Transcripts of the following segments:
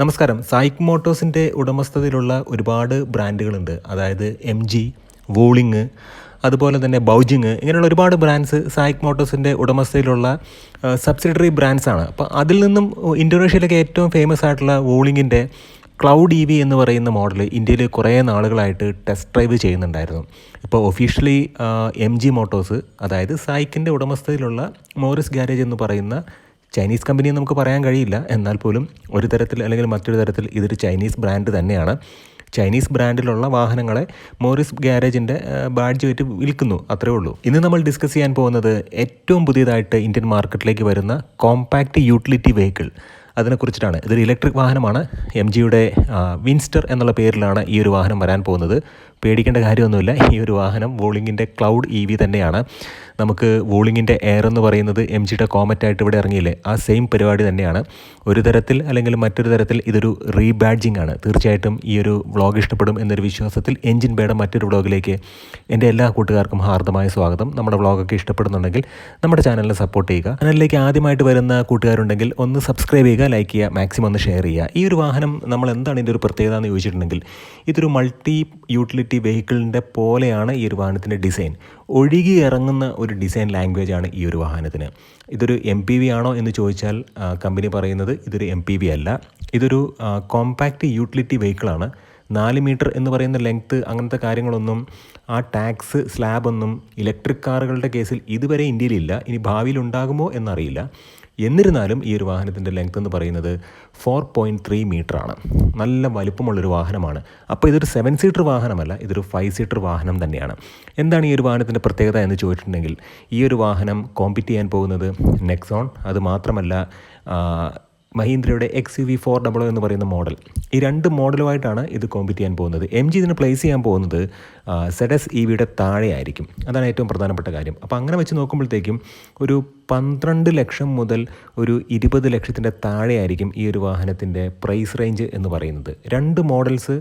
നമസ്കാരം. സൈക്ക് മോട്ടോഴ്സിന്റെ ഉടമസ്ഥതയിലുള്ള ഒരുപാട് ബ്രാൻഡുകളുണ്ട്. അതായത് എം ജി വൂളിങ് അതുപോലെ തന്നെ ബൗജിങ് ഇങ്ങനെയുള്ള ഒരുപാട് ബ്രാൻഡ്സ് സായിക് മോട്ടോഴ്സിന്റെ ഉടമസ്ഥയിലുള്ള സബ്സിഡറി ബ്രാൻഡ്സ് ആണ്. അപ്പോൾ അതിൽ നിന്നും ഇന്തോനേഷ്യയിലൊക്കെ ഏറ്റവും ഫേമസ് ആയിട്ടുള്ള വൂളിങ്ങിന്റെ ക്ലൗഡ് ഇ വി എന്ന് പറയുന്ന മോഡൽ ഇന്ത്യയിൽ കുറേ നാളുകളായിട്ട് ടെസ്റ്റ് ഡ്രൈവ് ചെയ്യുന്നുണ്ടായിരുന്നു. ഇപ്പോൾ ഒഫീഷ്യലി എം ജി മോട്ടോഴ്സ് അതായത് സായിക്കിന്റെ ഉടമസ്ഥയിലുള്ള മോറിസ് ഗാരേജ് എന്ന് പറയുന്ന ചൈനീസ് കമ്പനി നമുക്ക് പറയാൻ കഴിയില്ല. എന്നാൽ പോലും ഒരു തരത്തിൽ അല്ലെങ്കിൽ മറ്റൊരു തരത്തിൽ ഇതൊരു ചൈനീസ് ബ്രാൻഡ് തന്നെയാണ്. ചൈനീസ് ബ്രാൻഡിലുള്ള വാഹനങ്ങളെ മോറിസ് ഗ്യാരേജിന്റെ ബാഡ്ജ് വെറ്റ് വിൽക്കുന്നു. അത്രേ ഉള്ളൂ. ഇന്ന് നമ്മൾ ഡിസ്കസ് ചെയ്യാൻ പോകുന്നത് ഏറ്റവും പുതിയതായിട്ട് ഇന്ത്യൻ മാർക്കറ്റിലേക്ക് വരുന്ന കോമ്പാക്റ്റ് യൂട്ടിലിറ്റി വെഹിക്കിൾ. അതിനെക്കുറിച്ചിട്ടാണ് ഇതൊരു ഇലക്ട്രിക് വാഹനമാണ്. എം ജിയുടെ വിൻസ്റ്റർ എന്നുള്ള പേരിലാണ് ഈ ഒരു വാഹനം വരാൻ പോകുന്നത്. പേടിക്കേണ്ട കാര്യമൊന്നുമില്ല. ഈ ഒരു വാഹനം വോളിങ്ങിന്റെ ക്ലൗഡ് ഇ വി തന്നെയാണ്. നമുക്ക് വോളിങ്ങിന്റെ എയർ എന്ന് പറയുന്നത് എം ജിയുടെ കോമറ്റായിട്ട് ഇവിടെ ഇറങ്ങിയില്ലേ? ആ സെയിം പരിപാടി തന്നെയാണ്. ഒരു തരത്തിൽ അല്ലെങ്കിൽ മറ്റൊരു തരത്തിൽ ഇതൊരു റീബാഡ്ജിങ് ആണ്. തീർച്ചയായിട്ടും ഈ ഒരു വ്ളോഗ് ഇഷ്ടപ്പെടും എന്നൊരു വിശ്വാസത്തിൽ എൻജിൻ ബേയുടെ മറ്റൊരു വ്ളോഗിലേക്ക് എന്റെ എല്ലാ കൂട്ടുകാർക്കും ഹാർദമായ സ്വാഗതം. നമ്മുടെ വ്ളോഗൊക്കെ ഇഷ്ടപ്പെടുന്നുണ്ടെങ്കിൽ നമ്മുടെ ചാനലിനെ സപ്പോർട്ട് ചെയ്യുക. ചാനലിലേക്ക് ആദ്യമായിട്ട് വരുന്ന കൂട്ടുകാരുണ്ടെങ്കിൽ ഒന്ന് സബ്സ്ക്രൈബ് ചെയ്യുക ലൈക്ക് ചെയ്യുക മാക്സിമം ഒന്ന് ഷെയർ ചെയ്യുക. ഈ ഒരു വാഹനം നമ്മൾ എന്താണ് ഇതിന്റെ ഒരു പ്രത്യേകത എന്ന് ചോദിച്ചിട്ടുണ്ടെങ്കിൽ ഇതൊരു മൾട്ടി യൂട്ടിലിറ്റി വെഹിക്കിളിന്റെ പോലെയാണ് ഈ ഒരു വാഹനത്തിന്റെ ഡിസൈൻ ഒഴുകി ഇറങ്ങുന്ന ഒരു ഡിസൈൻ ലാംഗ്വേജ് ആണ് ഈ ഒരു വാഹനത്തിന്. ഇതൊരു എം പി വി ആണോ എന്ന് ചോദിച്ചാൽ കമ്പനി പറയുന്നത് ഇതൊരു എം പി വി അല്ല. ഇതൊരു കോമ്പാക്റ്റ് യൂട്ടിലിറ്റി വെഹിക്കിളാണ് നാല് മീറ്റർ എന്ന് പറയുന്ന ലെങ്ത്ത് അങ്ങനത്തെ കാര്യങ്ങളൊന്നും ആ ടാക്സ് സ്ലാബൊന്നും ഇലക്ട്രിക് കാറുകളുടെ കേസിൽ ഇതുവരെ ഇന്ത്യയിലില്ല ഇനി ഭാവിയിൽ ഉണ്ടാകുമോ എന്നറിയില്ല. എന്നിരുന്നാലും ഈ ഒരു വാഹനത്തിന്റെ ലെങ്ത് എന്ന് പറയുന്നത് ഫോർ പോയിന്റ് ത്രീ ആണ്. നല്ല വലുപ്പമുള്ളൊരു വാഹനമാണ്. അപ്പോൾ ഇതൊരു സെവൻ സീറ്റർ വാഹനമല്ല ഇതൊരു ഫൈവ് സീറ്റർ വാഹനം തന്നെയാണ്. എന്താണ് ഈ ഒരു വാഹനത്തിന്റെ പ്രത്യേകത എന്ന് ചോദിച്ചിട്ടുണ്ടെങ്കിൽ ഈ ഒരു വാഹനം കോമ്പീറ്റ് ചെയ്യാൻ പോകുന്നത് നെക്സോൺ അത് മാത്രമല്ല മഹീന്ദ്രയുടെ X U V four double എന്ന് പറയുന്ന മോഡൽ. ഈ രണ്ട് മോഡലുമായിട്ടാണ് ഇത് കോമ്പീറ്റ് ചെയ്യാൻ പോകുന്നത്. എം ജി ഇതിന് പ്ലേസ് ചെയ്യാൻ പോകുന്നത് സെഡസ് ഇ വിയുടെ താഴെ ആയിരിക്കും അതാണ് ഏറ്റവും പ്രധാനപ്പെട്ട കാര്യം. അപ്പോൾ അങ്ങനെ വെച്ച് നോക്കുമ്പോഴത്തേക്കും ഒരു പന്ത്രണ്ട് ലക്ഷം മുതൽ ഒരു ഇരുപത് ലക്ഷത്തിന്റെ താഴെയായിരിക്കും ഈ ഒരു വാഹനത്തിന്റെ പ്രൈസ് റേഞ്ച് എന്ന് പറയുന്നത്. രണ്ട് മോഡൽസ്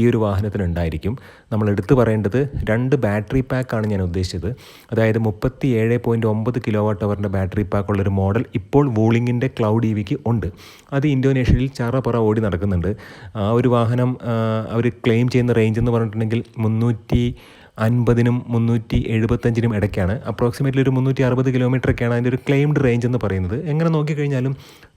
ഈ ഒരു വാഹനത്തിന് ഉണ്ടായിരിക്കും. നമ്മൾ എടുത്തു പറയേണ്ടത് രണ്ട് ബാറ്ററി പാക്കാണ് ഞാൻ ഉദ്ദേശിച്ചത്. അതായത് മുപ്പത്തി ഏഴ് പോയിന്റ് ഒമ്പത് കിലോ വാട്ട് അവറിന്റെ ബാറ്ററി പാക്കുള്ളൊരു മോഡൽ ഇപ്പോൾ വൂളിങ്ങിന്റെ ക്ലൗഡ് ഇ വിക്ക് ഉണ്ട്. അത് ഇന്തോനേഷ്യയിൽ ചറപറ ഓടി നടക്കുന്നുണ്ട്. ആ ഒരു വാഹനം അവർ ക്ലെയിം ചെയ്യുന്ന റേഞ്ച് എന്ന് പറഞ്ഞിട്ടുണ്ടെങ്കിൽ മുന്നൂറ്റി അൻപതിനും മുന്നൂറ്റി എഴുപത്തഞ്ചിനും ഇടയ്ക്കാണ്. അപ്രോക്സിമേറ്റ്ലി ഒരു മുന്നൂറ്റി അറുപത് കിലോമീറ്ററൊക്കെയാണ് അതിന്റെ ഒരു ക്ലെയിംഡ് റേഞ്ച് എന്ന് പറയുന്നത്. എങ്ങനെ നോക്കിക്കഴിഞ്ഞാലും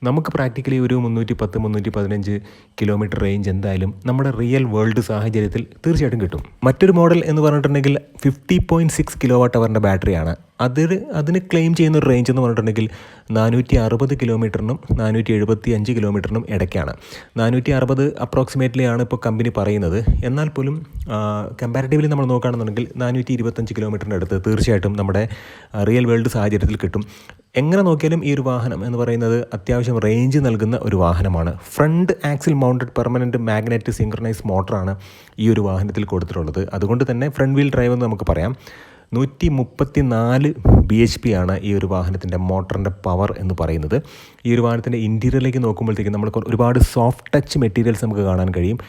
നമുക്ക് പ്രാക്ടിക്കലി ഒരു മുന്നൂറ്റി പത്ത് മുന്നൂറ്റി പതിനഞ്ച് കിലോമീറ്റർ റേഞ്ച് എന്തായാലും നമ്മുടെ റിയൽ വേൾഡ് സാഹചര്യത്തിൽ തീർച്ചയായിട്ടും കിട്ടും. മറ്റൊരു മോഡൽ എന്ന് പറഞ്ഞിട്ടുണ്ടെങ്കിൽ fifty point six kilo watt അവറിന്റെ ബാറ്ററിയാണ് അതിൽ അതിന് ക്ലെയിം ചെയ്യുന്ന ഒരു റേഞ്ച് എന്ന് പറഞ്ഞിട്ടുണ്ടെങ്കിൽ നാനൂറ്റി അറുപത് കിലോമീറ്ററിനും നാനൂറ്റി എഴുപത്തി അഞ്ച് കിലോമീറ്ററിനും ഇടയ്ക്കാണ്. നാനൂറ്റി അറുപത് അപ്രോക്സിമേറ്റ്ലി ആണ് ഇപ്പോൾ കമ്പനി പറയുന്നത്. എന്നാൽ പോലും കമ്പാരിറ്റീവ്ലി നമ്മൾ നോക്കുകയാണെന്നുണ്ടെങ്കിൽ നാനൂറ്റി ഇരുപത്തഞ്ച് കിലോമീറ്ററിന്റെ അടുത്ത് തീർച്ചയായിട്ടും നമ്മുടെ റിയൽ വേൾഡ് സാഹചര്യത്തിൽ കിട്ടും. എങ്ങനെ നോക്കിയാലും ഈ ഒരു വാഹനം എന്ന് പറയുന്നത് അത്യാവശ്യം റേഞ്ച് നൽകുന്ന ഒരു വാഹനമാണ്. Front axle mounted permanent magnet synchronise മോട്ടറാണ് ഈ ഒരു വാഹനത്തിൽ കൊടുത്തിട്ടുള്ളത്. അതുകൊണ്ട് തന്നെ ഫ്രണ്ട് വീൽ ഡ്രൈവ് എന്ന് നമുക്ക് പറയാം. നൂറ്റി മുപ്പത്തി നാല് ബി എച്ച് പി ആണ് ഈ ഒരു വാഹനത്തിന്റെ മോട്ടറിന്റെ പവർ എന്ന് പറയുന്നത്. ഈ ഒരു വാഹനത്തിന്റെ ഇന്റീരിയറിലേക്ക് നോക്കുമ്പോഴത്തേക്കും നമ്മൾ ഒരുപാട് സോഫ്റ്റ് ടച്ച് മെറ്റീരിയൽസ് നമുക്ക് കാണാൻ കഴിയും.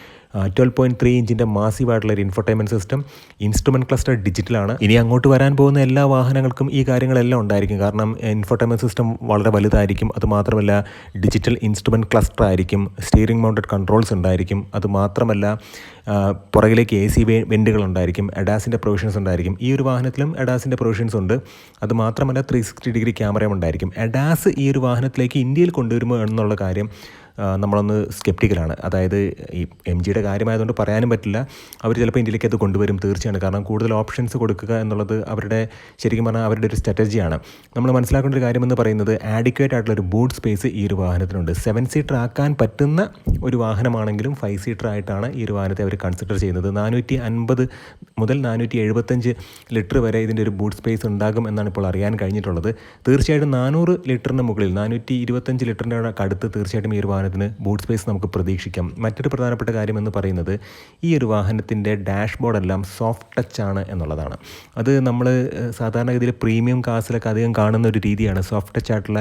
ട്വൽവ് പോയിന്റ് ത്രീ ഇഞ്ചിന്റെ മാസീവായിട്ടുള്ള ഒരു ഇൻഫർടൈൻമെന്റ് സിസ്റ്റം ഇൻസ്ട്രുമെന്റ് ക്ലസ്റ്റർ ഡിജിറ്റലാണ് ഇനി അങ്ങോട്ട് വരാൻ പോകുന്ന എല്ലാ വാഹനങ്ങൾക്കും ഈ കാര്യങ്ങളെല്ലാം ഉണ്ടായിരിക്കും. കാരണം ഇൻഫർടൈൻമെന്റ് സിസ്റ്റം വളരെ വലുതായിരിക്കും. അതുമാത്രമല്ല ഡിജിറ്റൽ ഇൻസ്ട്രുമെന്റ് ക്ലസ്റ്റർ ആയിരിക്കും. സ്റ്റിയറിംഗ് മൗണ്ടഡ് കൺട്രോൾസ് ഉണ്ടായിരിക്കും. അതുമാത്രമല്ല പുറകിലേക്ക് എ സി വെന്റുകൾ ഉണ്ടായിരിക്കും. എഡാസിന്റെ പ്രൊവിഷൻസ് ഉണ്ടായിരിക്കും. ഈ ഒരു വാഹനത്തിലും എഡാസിന്റെ പ്രൊവിഷൻസ് ഉണ്ട്. അതുമാത്രമല്ല ത്രീ സിക്സ്റ്റി ഡിഗ്രി ക്യാമറയും ഉണ്ടായിരിക്കും. എഡാസ് ഈ ഒരു വാഹനത്തിലേക്ക് ഇന്ത്യയിൽ കൊണ്ടുവരുമോ എന്നുള്ള കാര്യം നമ്മളൊന്ന് സ്കെപ്റ്റിക്കലാണ് അതായത് ഈ എം ജിയുടെ കാര്യമായതുകൊണ്ട് പറയാനും പറ്റില്ല. അവർ ചിലപ്പോൾ ഇന്ത്യയിലേക്ക് അത് കൊണ്ടുവരും തീർച്ചയാണ്. കാരണം കൂടുതൽ ഓപ്ഷൻസ് കൊടുക്കുക എന്നുള്ളത് അവരുടെ ശരിക്കും പറഞ്ഞാൽ അവരുടെ ഒരു സ്ട്രാറ്റജിയാണ് നമ്മൾ മനസ്സിലാക്കേണ്ട ഒരു കാര്യമെന്ന് പറയുന്നത് ആഡിക്വേറ്റ് ആയിട്ടുള്ള ഒരു ബൂട്ട് സ്പേസ് ഈ ഒരു വാഹനത്തിനുണ്ട്. സെവൻ സീറ്റർ ആക്കാൻ പറ്റുന്ന ഒരു വാഹനമാണെങ്കിലും ഫൈവ് സീറ്റർ ആയിട്ടാണ് ഈ ഒരു വാഹനത്തെ അവർ കൺസിഡർ ചെയ്യുന്നത്. നാനൂറ്റി അൻപത് മുതൽ നാനൂറ്റി എഴുപത്തഞ്ച് ലിറ്റർ വരെ ഇതിന്റെ ഒരു ബൂട്ട് സ്പേസ് ഉണ്ടാകും എന്നാണ് ഇപ്പോൾ അറിയാൻ കഴിഞ്ഞിട്ടുള്ളത്. തീർച്ചയായിട്ടും നാനൂറ് ലിറ്ററിന് മുകളിൽ നാനൂറ്റി ഇരുപത്തഞ്ച് ലിറ്ററിന്റെ അടുത്ത് തീർച്ചയായിട്ടും ഈ ഒരു വാഹനത്തിന് ബൂട്ട് സ്പേസ് നമുക്ക് പ്രതീക്ഷിക്കാം. മറ്റൊരു പ്രധാനപ്പെട്ട കാര്യം എന്ന് പറയുന്നത് ഈ ഒരു വാഹനത്തിന്റെ ഡാഷ്ബോർഡ് എല്ലാം സോഫ്റ്റ് ടച്ച് ആണ് എന്നുള്ളതാണ്. അത് നമ്മൾ സാധാരണഗതിയിൽ പ്രീമിയം കാസിലൊക്കെ അധികം കാണുന്ന ഒരു രീതിയാണ്. സോഫ്റ്റ് ടച്ച് ആയിട്ടുള്ള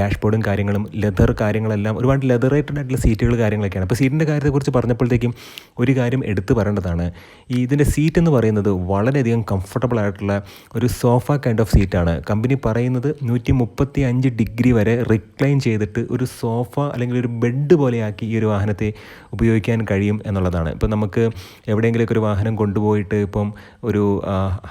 ഡാഷ് ബോർഡും കാര്യങ്ങളും ലെതർ കാര്യങ്ങളെല്ലാം ഒരുപാട് ലെതറേറ്റഡ് ആയിട്ടുള്ള സീറ്റുകൾ കാര്യങ്ങളൊക്കെയാണ്. അപ്പോൾ സീറ്റിന്റെ കാര്യത്തെക്കുറിച്ച് പറഞ്ഞപ്പോഴത്തേക്കും ഒരു കാര്യം എടുത്തു പറയേണ്ടതാണ്. ഈ ഇതിന്റെ സീറ്റ് എന്ന് പറയുന്നത് വളരെയധികം കംഫർട്ടബിൾ ആയിട്ടുള്ള ഒരു സോഫ കൈൻഡ് ഓഫ് സീറ്റാണ് കമ്പനി പറയുന്നത് നൂറ്റി മുപ്പത്തി അഞ്ച് ഡിഗ്രി വരെ റിക്ലൈൻ ചെയ്തിട്ട് ഒരു സോഫ അല്ലെങ്കിൽ ഒരു ബെഡ് പോലെയാക്കി ഈ ഒരു വാഹനത്തെ ഉപയോഗിക്കാൻ കഴിയും എന്നുള്ളതാണ്. ഇപ്പം നമുക്ക് എവിടെയെങ്കിലുമൊക്കെ ഒരു വാഹനം കൊണ്ടുപോയിട്ട് ഇപ്പം ഒരു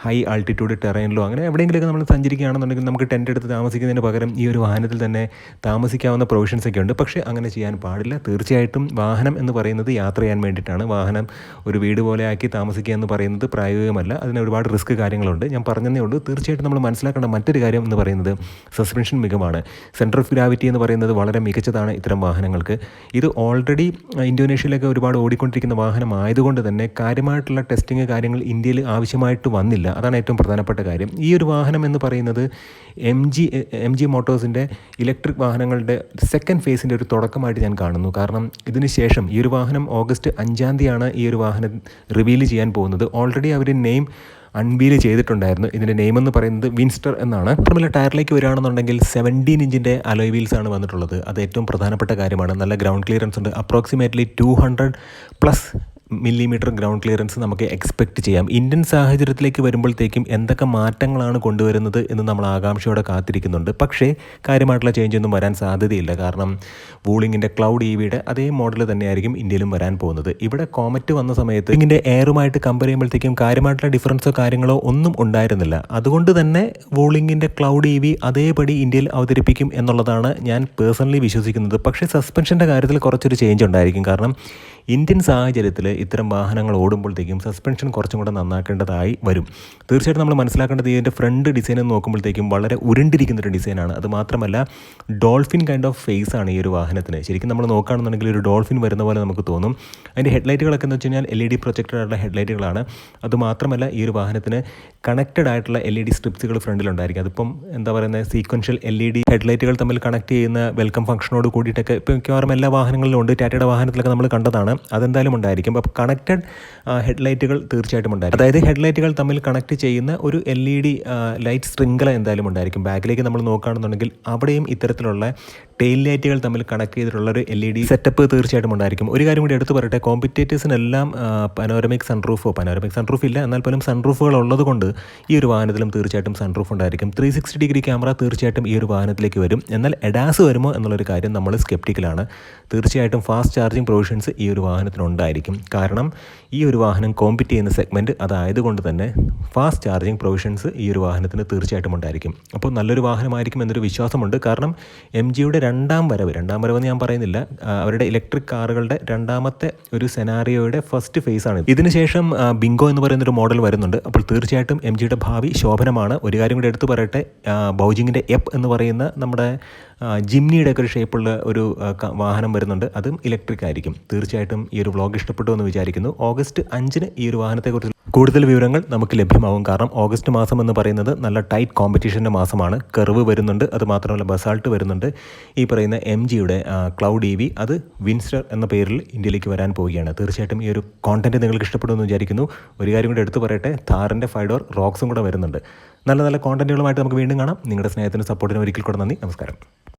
ഹൈ ആൾട്ടിറ്റ്യൂഡ് ടെറൈനിലോ അങ്ങനെ എവിടെയെങ്കിലുമൊക്കെ നമ്മൾ സഞ്ചരിക്കുകയാണെന്നുണ്ടെങ്കിൽ നമുക്ക് ടെന്റ് എടുത്ത് താമസിക്കുന്നതിന് പകരം ഈ ഒരു വാഹനത്തിൽ തന്നെ താമസിക്കാവുന്ന പ്രൊവിഷൻസ് ഒക്കെ ഉണ്ട്. പക്ഷേ അങ്ങനെ ചെയ്യാൻ പാടില്ല. തീർച്ചയായിട്ടും വാഹനം എന്ന് പറയുന്നത് യാത്ര ചെയ്യാൻ വേണ്ടിയിട്ടാണ്. വാഹനം ഒരു വീട് പോലെയാക്കി താമസിക്കുക എന്ന് പറയുന്നത് പ്രായോഗികമല്ല. അതിന് ഒരുപാട് റിസ്ക് കാര്യങ്ങളുണ്ട്. ഞാൻ പറഞ്ഞതേ ഉള്ളൂ. തീർച്ചയായിട്ടും നമ്മൾ മനസ്സിലാക്കേണ്ട മറ്റൊരു കാര്യം എന്ന് പറയുന്നത് സസ്പെൻഷൻ മികവാണ്. സെൻട്രൽ ഓഫ് ഗ്രാവിറ്റി എന്ന് പറയുന്നത് വളരെ മികച്ചതാണ് ഇത്തരം വാഹനങ്ങൾക്ക് ഇത് ഓൾറെഡി ഇന്തോനേഷ്യയിലൊക്കെ ഒരുപാട് ഓടിക്കൊണ്ടിരിക്കുന്ന വാഹനമായതുകൊണ്ട് തന്നെ കാര്യമായിട്ടുള്ള ടെസ്റ്റിംഗ് കാര്യങ്ങൾ ഇന്ത്യയിൽ ആവശ്യമായിട്ട് വന്നില്ല. അതാണ് ഏറ്റവും പ്രധാനപ്പെട്ട കാര്യം. ഈ ഒരു വാഹനം എന്ന് പറയുന്നത് എം ജി എം ജി മോട്ടോഴ്സിന്റെ ഇലക്ട്രിക് വാഹനങ്ങളുടെ സെക്കൻഡ് ഫേസിന്റെ ഒരു തുടക്കമായിട്ട് ഞാൻ കാണുന്നു. കാരണം ഇതിന് ശേഷം ഈ ഒരു വാഹനം ഓഗസ്റ്റ് അഞ്ചാം തീയതിയാണ് ഈ ഒരു വാഹനം റിവീൽ ചെയ്യാൻ പോകുന്നത്. ഓൾറെഡി അവർ നെയിം അൺവീൽ ചെയ്തിട്ടുണ്ടായിരുന്നു. ഇതിന്റെ നെയിം എന്ന് പറയുന്നത് വിൻസ്റ്റർ എന്നാണ്. മാത്രമല്ല ടയറിലേക്ക് വരികയാണെന്നുണ്ടെങ്കിൽ സെവന്റീൻ ഇഞ്ചിന്റെ അലോയ് വീൽസ് ആണ് വന്നിട്ടുള്ളത്. അത് ഏറ്റവും പ്രധാനപ്പെട്ട കാര്യമാണ്. നല്ല ഗ്രൗണ്ട് ക്ലിയറൻസ് ഉണ്ട്. Approximately two hundred plus millimetre ground clearance നമുക്ക് എക്സ്പെക്റ്റ് ചെയ്യാം. ഇന്ത്യൻ സാഹചര്യത്തിലേക്ക് വരുമ്പോഴത്തേക്കും എന്തൊക്കെ മാറ്റങ്ങളാണ് കൊണ്ടുവരുന്നത് എന്ന് നമ്മൾ ആകാംക്ഷയോടെ കാത്തിരിക്കുന്നുണ്ട്. പക്ഷേ കാര്യമായിട്ടുള്ള ചേഞ്ച് ഒന്നും വരാൻ സാധ്യതയില്ല. കാരണം വൂളിങ്ങിന്റെ ക്ലൗഡ് ഇ വിയുടെ അതേ മോഡൽ തന്നെയായിരിക്കും ഇന്ത്യയിലും വരാൻ പോകുന്നത്. ഇവിടെ കോമറ്റ് വന്ന സമയത്ത് ഇതിന്റെ എയറുമായിട്ട് കമ്പയർ ചെയ്യുമ്പോഴത്തേക്കും കാര്യമായിട്ടുള്ള ഡിഫറൻസോ കാര്യങ്ങളോ ഒന്നും ഉണ്ടായിരുന്നില്ല. അതുകൊണ്ട് തന്നെ വൂളിങ്ങിന്റെ ക്ലൗഡ് ഇ വി അതേപടി ഇന്ത്യയിൽ അവതരിപ്പിക്കും എന്നുള്ളതാണ് ഞാൻ പേഴ്സണലി വിശ്വസിക്കുന്നത്. പക്ഷേ സസ്പെൻഷന്റെ കാര്യത്തിൽ കുറച്ചൊരു ചേഞ്ച് ഉണ്ടായിരിക്കും. കാരണം ഇന്ത്യൻ സാഹചര്യത്തിൽ ഇത്തരം വാഹനങ്ങൾ ഓടുമ്പോഴത്തേക്കും സസ്പെൻഷൻ കുറച്ചും കൂടെ നന്നാക്കേണ്ടതായി വരും. തീർച്ചയായിട്ടും നമ്മൾ മനസ്സിലാക്കേണ്ടത് ഇതിന്റെ ഫ്രണ്ട് ഡിസൈൻ എന്ന് നോക്കുമ്പോഴത്തേക്കും വളരെ ഉരുണ്ടിരിക്കുന്ന ഒരു ഡിസൈനാണ് അത് മാത്രമല്ല ഡോൾഫിൻ കൈൻഡ് ഓഫ് ഫേസ് ആണ് ഈ ഒരു വാഹനത്തിന്. ശരിക്കും നമ്മൾ നോക്കുകയാണെന്നുണ്ടെങ്കിൽ ഒരു ഡോൾഫിൻ വരുന്ന പോലെ നമുക്ക് തോന്നും. അതിന്റെ ഹെഡ്ലൈറ്റുകളൊക്കെ എന്ന് വെച്ച് കഴിഞ്ഞാൽ എൽ ഇ ഡി പ്രൊജക്റ്റഡായിട്ടുള്ള ഹെഡ്ലൈറ്റുകളാണ് അത് മാത്രമല്ല ഈ ഒരു വാഹനത്തിന് കണക്റ്റഡ് ആയിട്ടുള്ള എൽ ഇ ഡി സ്ട്രിപ്സുകൾ ഫ്രണ്ടിലുണ്ടായിരിക്കും. അതിപ്പം എന്താ പറയുന്നത് സീക്വൻഷ്യൽ എൽ ഇ ഡി ഹെഡ്ലൈറ്റുകൾ തമ്മിൽ കണക്ട് ചെയ്യുന്ന വെൽക്കം ഫംഗ്ഷനോട് കൂടിയിട്ടൊക്കെ ഇപ്പോൾ മിക്കവാറും എല്ലാ വാഹനങ്ങളിലും ഉണ്ട്. ടാറ്റയുടെ വാഹനത്തിലൊക്കെ നമ്മൾ കണ്ടതാണ്. അതെന്തായാലും ഉണ്ടായിരിക്കും. കണക്റ്റഡ് ഹെഡ്ലൈറ്റുകൾ തീർച്ചയായിട്ടും ഉണ്ടായിരിക്കും. അതായത് ഹെഡ്ലൈറ്റുകൾ തമ്മിൽ കണക്ട് ചെയ്യുന്ന ഒരു എൽ ഇ ഡി ലൈറ്റ് ശൃംഖല എന്തായാലും ഉണ്ടായിരിക്കും. ബാക്കിലേക്ക് നമ്മൾ നോക്കുകയാണെന്നുണ്ടെങ്കിൽ അവിടെയും ഇത്തരത്തിലുള്ള ടെയിൽ ലൈറ്റുകൾ തമ്മിൽ കണക്ട് ചെയ്തിട്ടുള്ള ഒരു എൽ ഇ ഡി സെറ്റപ്പ് തീർച്ചയായിട്ടും ഉണ്ടായിരിക്കും. ഒരു കാര്യം കൂടി എടുത്തു പറയട്ടെ കോമ്പറ്റേറ്റേഴ്സിനെല്ലാം പനോരമിക് സൺറൂഫോ പനോരമിക് സൺറൂഫ് ഇല്ല എന്നാൽ പോലും സൺറൂഫുകൾ ഉള്ളത് കൊണ്ട് ഈ ഒരു വാഹനത്തിലും തീർച്ചയായിട്ടും സൺറൂഫ് ഉണ്ടായിരിക്കും. ത്രീ സിക്സ്റ്റി ഡിഗ്രി ക്യാമറ തീർച്ചയായിട്ടും ഈ ഒരു വാഹനത്തിലേക്ക് വരും. എന്നാൽ എഡാസ് വരുമോ എന്നുള്ളൊരു കാര്യം നമ്മൾ സ്കെപ്റ്റിക്കലാണ് തീർച്ചയായിട്ടും ഫാസ്റ്റ് ചാർജിങ് പ്രൊവിഷൻസ് ഈ ഒരു വാഹനത്തിനുണ്ടായിരിക്കും. കാരണം ഈ ഒരു വാഹനം കോമ്പറ്റ് ചെയ്യുന്ന സെഗ്മെന്റ് അതായതുകൊണ്ട് തന്നെ ഫാസ്റ്റ് ചാർജിങ് പ്രൊവിഷൻസ് ഈ ഒരു വാഹനത്തിന് തീർച്ചയായിട്ടും ഉണ്ടായിരിക്കും. അപ്പോൾ നല്ലൊരു വാഹനമായിരിക്കും എന്നൊരു വിശ്വാസമുണ്ട്. കാരണം എം ജിയുടെ രണ്ടാം വരവ് രണ്ടാം വരവെന്ന് ഞാൻ പറയുന്നില്ല അവരുടെ ഇലക്ട്രിക് കാറുകളുടെ രണ്ടാമത്തെ ഒരു സെനാറിയോയുടെ ഫസ്റ്റ് ഫേസ് ആണ്. ഇതിനുശേഷം ബിങ്കോ എന്ന് പറയുന്നൊരു മോഡൽ വരുന്നുണ്ട്. അപ്പോൾ തീർച്ചയായിട്ടും എം ജിയുടെ ഭാവി ശോഭനമാണ്. ഒരു കാര്യം കൂടി എടുത്തു പറയട്ടെ ബൗജിങ്ങിന്റെ എപ്പ് എന്ന് പറയുന്ന നമ്മുടെ ആ, ജിംനിയുടെ ഒക്കെ ഒരു ഷേപ്പുള്ള ഒരു വാഹനം വരുന്നുണ്ട്. അതും ഇലക്ട്രിക് ആയിരിക്കും. തീർച്ചയായിട്ടും ഈ ഒരു വ്ളോഗ് ഇഷ്ടപ്പെട്ടു എന്ന് വിചാരിക്കുന്നു. ഓഗസ്റ്റ് അഞ്ചിന് ഈ ഒരു വാഹനത്തെക്കുറിച്ച് കൂടുതൽ വിവരങ്ങൾ നമുക്ക് ലഭ്യമാകും കാരണം ഓഗസ്റ്റ് മാസം എന്ന് പറയുന്നത് നല്ല ടൈറ്റ് കോമ്പറ്റീഷന്റെ മാസമാണ്. കർവ് വരുന്നുണ്ട്. അതുമാത്രമല്ല ബസാൾട്ട് വരുന്നുണ്ട്. ഈ പറയുന്ന എം ജിയുടെ ക്ലൗഡ് ഇ വി അത് വിൻസ്റ്റർ എന്ന പേരിൽ ഇന്ത്യയിലേക്ക് വരാൻ പോവുകയാണ്. തീർച്ചയായിട്ടും ഈ ഒരു കോണ്ടന്റ് നിങ്ങൾക്ക് ഇഷ്ടപ്പെടുമെന്ന് വിചാരിക്കുന്നു. ഒരു കാര്യം കൂടി എടുത്തു പറയട്ടെ. താറിന്റെ ഫൈഡോർ റോക്സും കൂടെ വരുന്നുണ്ട്. നല്ല നല്ല കോണ്ടന്റുകളുമായിട്ട് നമുക്ക് വീണ്ടും കാണാം. നിങ്ങളുടെ സ്നേഹത്തിനും സപ്പോർട്ടിനും ഒരിക്കൽ കൂടെ നന്ദി. നമസ്കാരം.